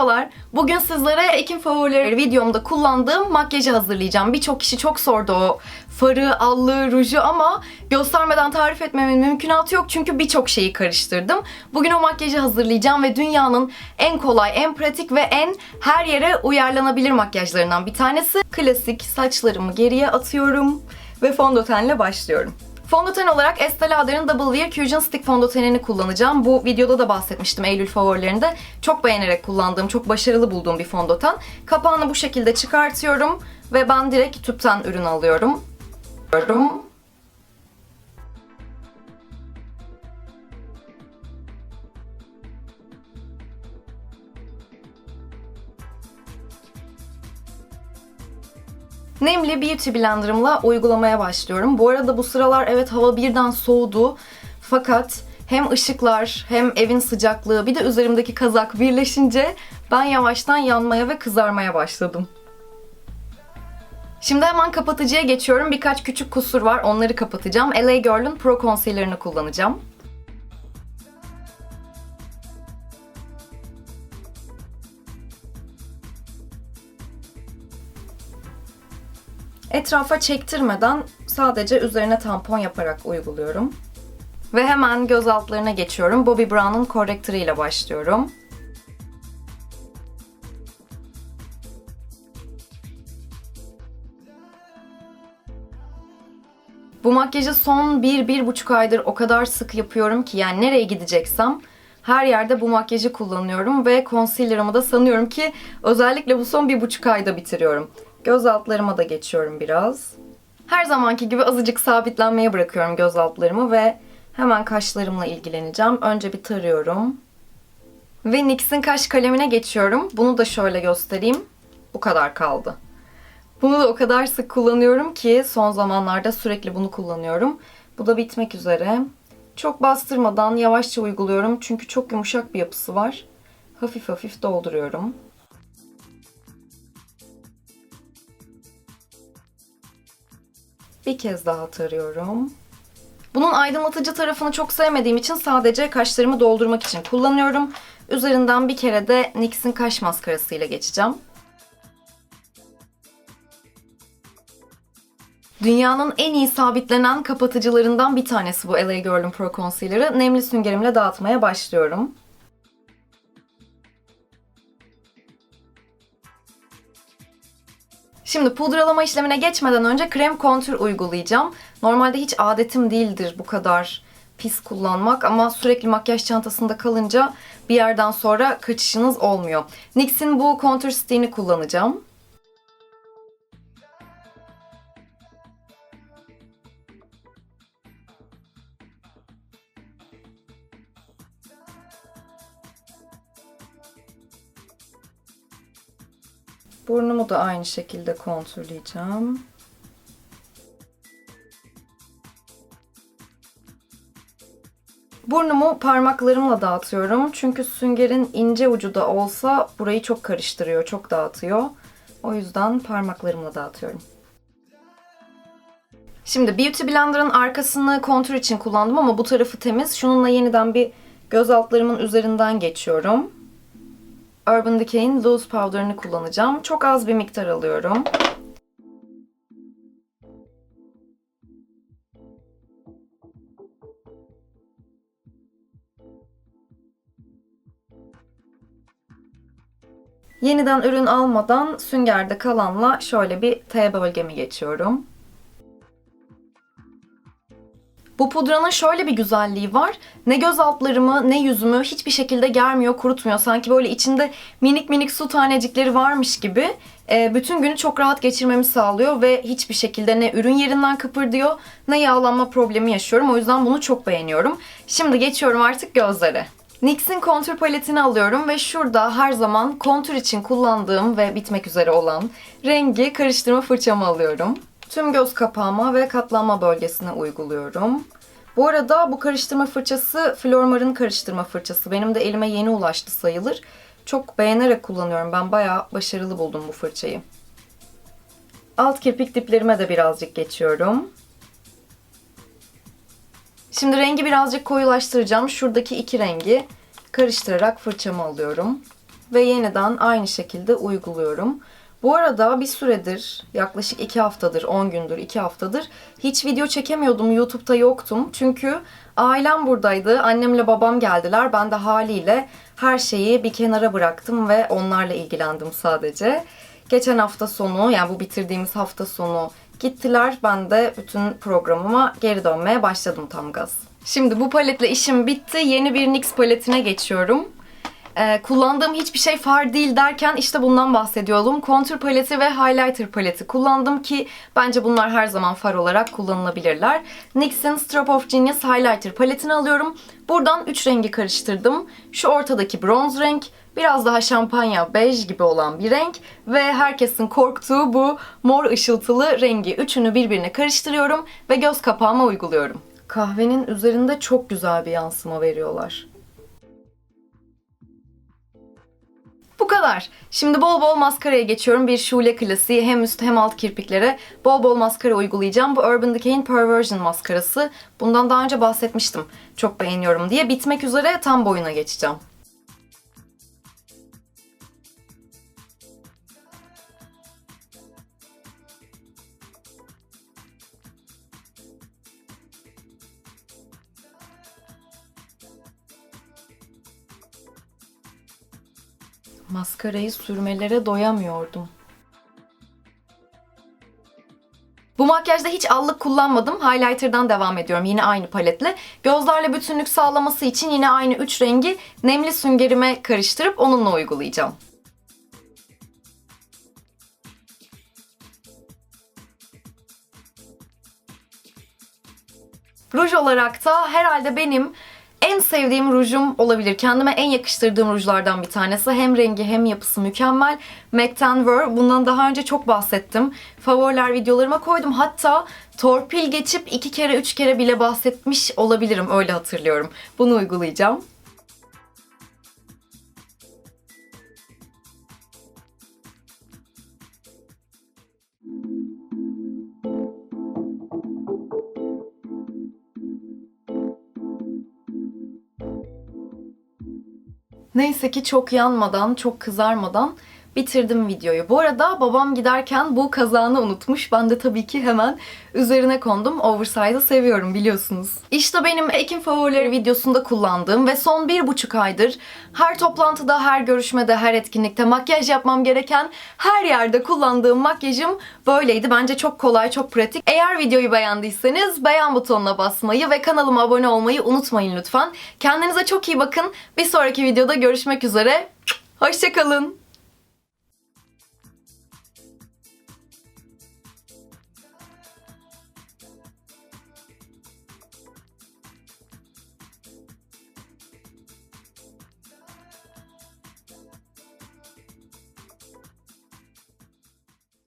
Merhabalar. Bugün sizlere Ekim favorileri videomda kullandığım makyajı hazırlayacağım. Birçok kişi çok sordu o farı, allığı, ruju ama göstermeden tarif etmemin mümkünatı yok çünkü birçok şeyi karıştırdım. Bugün o makyajı hazırlayacağım ve dünyanın en kolay, en pratik ve en her yere uyarlanabilir makyajlarından bir tanesi. Klasik saçlarımı geriye atıyorum ve fondötenle başlıyorum. Fondöten olarak Estee Lauder'ın Double Wear Fusion Stick fondötenini kullanacağım. Bu videoda da bahsetmiştim Eylül favorilerinde. Çok beğenerek kullandığım, çok başarılı bulduğum bir fondöten. Kapağını bu şekilde çıkartıyorum ve ben direkt tüpten ürün alıyorum. Alıyorum. Nemli Beauty Blender'ımla uygulamaya başlıyorum. Bu arada bu sıralar evet hava birden soğudu. Fakat hem ışıklar hem evin sıcaklığı bir de üzerimdeki kazak birleşince ben yavaştan yanmaya ve kızarmaya başladım. Şimdi hemen kapatıcıya geçiyorum. Birkaç küçük kusur var. Onları kapatacağım. LA Girl'ün Pro Concealer'ını kullanacağım. Etrafa çektirmeden sadece üzerine tampon yaparak uyguluyorum. Ve hemen göz altlarına geçiyorum. Bobbi Brown'un korrektörü ile başlıyorum. Bu makyajı son 1-1,5 aydır o kadar sık yapıyorum ki yani nereye gideceksem her yerde bu makyajı kullanıyorum ve concealer'ımı da sanıyorum ki özellikle bu son 1,5 ayda bitiriyorum. Göz altlarıma da geçiyorum biraz. Her zamanki gibi azıcık sabitlenmeye bırakıyorum göz altlarımı ve hemen kaşlarımla ilgileneceğim. Önce bir tarıyorum. Ve NYX'in kaş kalemine geçiyorum. Bunu da şöyle göstereyim. Bu kadar kaldı. Bunu da o kadar sık kullanıyorum ki son zamanlarda sürekli bunu kullanıyorum. Bu da bitmek üzere. Çok bastırmadan yavaşça uyguluyorum çünkü çok yumuşak bir yapısı var. Hafif hafif dolduruyorum. Bir kez daha tarıyorum. Bunun aydınlatıcı tarafını çok sevmediğim için sadece kaşlarımı doldurmak için kullanıyorum. Üzerinden bir kere de NYX'in kaş maskarasıyla geçeceğim. Dünyanın en iyi sabitlenen kapatıcılarından bir tanesi bu LA Girl'ün Pro Concealer'ı. Nemli süngerimle dağıtmaya başlıyorum. Şimdi pudralama işlemine geçmeden önce krem kontür uygulayacağım. Normalde hiç adetim değildir bu kadar pis kullanmak ama sürekli makyaj çantasında kalınca bir yerden sonra kaçışınız olmuyor. NYX'in bu kontür stick'ini kullanacağım. Burnumu da aynı şekilde kontürleyeceğim. Burnumu parmaklarımla dağıtıyorum. Çünkü süngerin ince ucu da olsa burayı çok karıştırıyor, çok dağıtıyor. O yüzden parmaklarımla dağıtıyorum. Şimdi Beauty Blender'ın arkasını kontür için kullandım ama bu tarafı temiz. Şununla yeniden bir göz altlarımın üzerinden geçiyorum. Urban Decay'in Loose Powder'ını kullanacağım. Çok az bir miktar alıyorum. Yeniden ürün almadan süngerde kalanla şöyle bir T bölgemi geçiyorum. Bu pudranın şöyle bir güzelliği var. Ne göz altlarımı ne yüzümü hiçbir şekilde germiyor, kurutmuyor. Sanki böyle içinde minik minik su tanecikleri varmış gibi e, bütün günü çok rahat geçirmemi sağlıyor ve hiçbir şekilde ne ürün yerinden kıpırdıyor ne yağlanma problemi yaşıyorum. O yüzden bunu çok beğeniyorum. Şimdi geçiyorum artık gözlere. NYX'in kontür paletini alıyorum ve şurada her zaman kontür için kullandığım ve bitmek üzere olan rengi karıştırma fırçamı alıyorum. Tüm göz kapağıma ve katlanma bölgesine uyguluyorum. Bu arada bu karıştırma fırçası Flormar'ın karıştırma fırçası. Benim de elime yeni ulaştı sayılır. Çok beğenerek kullanıyorum. Ben bayağı başarılı buldum bu fırçayı. Alt kirpik diplerime de birazcık geçiyorum. Şimdi rengi birazcık koyulaştıracağım. Şuradaki iki rengi karıştırarak fırçamı alıyorum. ve yeniden aynı şekilde uyguluyorum. Bu arada bir süredir, yaklaşık 2 haftadır, 10 gündür, 2 haftadır hiç video çekemiyordum, YouTube'da yoktum. Çünkü ailem buradaydı, annemle babam geldiler. Ben de haliyle her şeyi bir kenara bıraktım ve onlarla ilgilendim sadece. Geçen hafta sonu, yani bu bitirdiğimiz hafta sonu gittiler. Ben de bütün programıma geri dönmeye başladım tam gaz. Şimdi bu paletle işim bitti. Yeni bir NYX paletine geçiyorum. Ee, kullandığım hiçbir şey far değil derken işte bundan bahsediyordum. Contour paleti ve highlighter paleti kullandım ki bence bunlar her zaman far olarak kullanılabilirler. NYX'in Strobe of Genius highlighter paletini alıyorum. Buradan 3 rengi karıştırdım. Şu ortadaki bronz renk, biraz daha şampanya bej gibi olan bir renk ve herkesin korktuğu bu mor ışıltılı rengi. Üçünü birbirine karıştırıyorum ve göz kapağıma uyguluyorum. Kahvenin üzerinde çok güzel bir yansıma veriyorlar. Kadar. Şimdi bol bol maskaraya geçiyorum. Bir şule klasiği hem üst hem alt kirpiklere bol bol maskara uygulayacağım. Bu Urban Decay'in Perversion maskarası. Bundan daha önce bahsetmiştim. Çok beğeniyorum diye. Bitmek üzere tam boyuna geçeceğim. Maskarayı sürmelere doyamıyordum. Bu makyajda hiç allık kullanmadım. Highlighter'dan devam ediyorum yine aynı paletle. Gözlerle bütünlük sağlaması için yine aynı 3 rengi nemli süngerime karıştırıp onunla uygulayacağım. Ruj olarak da herhalde benim en sevdiğim rujum olabilir. Kendime en yakıştırdığım rujlardan bir tanesi. Hem rengi hem yapısı mükemmel. MAC'ten Ver. Bundan daha önce çok bahsettim. Favoriler videolarıma koydum. Hatta torpil geçip iki kere üç kere bile bahsetmiş olabilirim. Öyle hatırlıyorum. Bunu uygulayacağım. Neyse ki çok yanmadan, çok kızarmadan bitirdim videoyu. Bu arada babam giderken bu kazağını unutmuş. Ben de tabii ki hemen üzerine kondum. Oversize'ı seviyorum biliyorsunuz. İşte benim Ekim favorileri videosunda kullandığım ve son bir buçuk aydır her toplantıda, her görüşmede, her etkinlikte makyaj yapmam gereken her yerde kullandığım makyajım böyleydi. Bence çok kolay, çok pratik. Eğer videoyu beğendiyseniz beğen butonuna basmayı ve kanalıma abone olmayı unutmayın lütfen. Kendinize çok iyi bakın. Bir sonraki videoda görüşmek üzere. Hoşçakalın.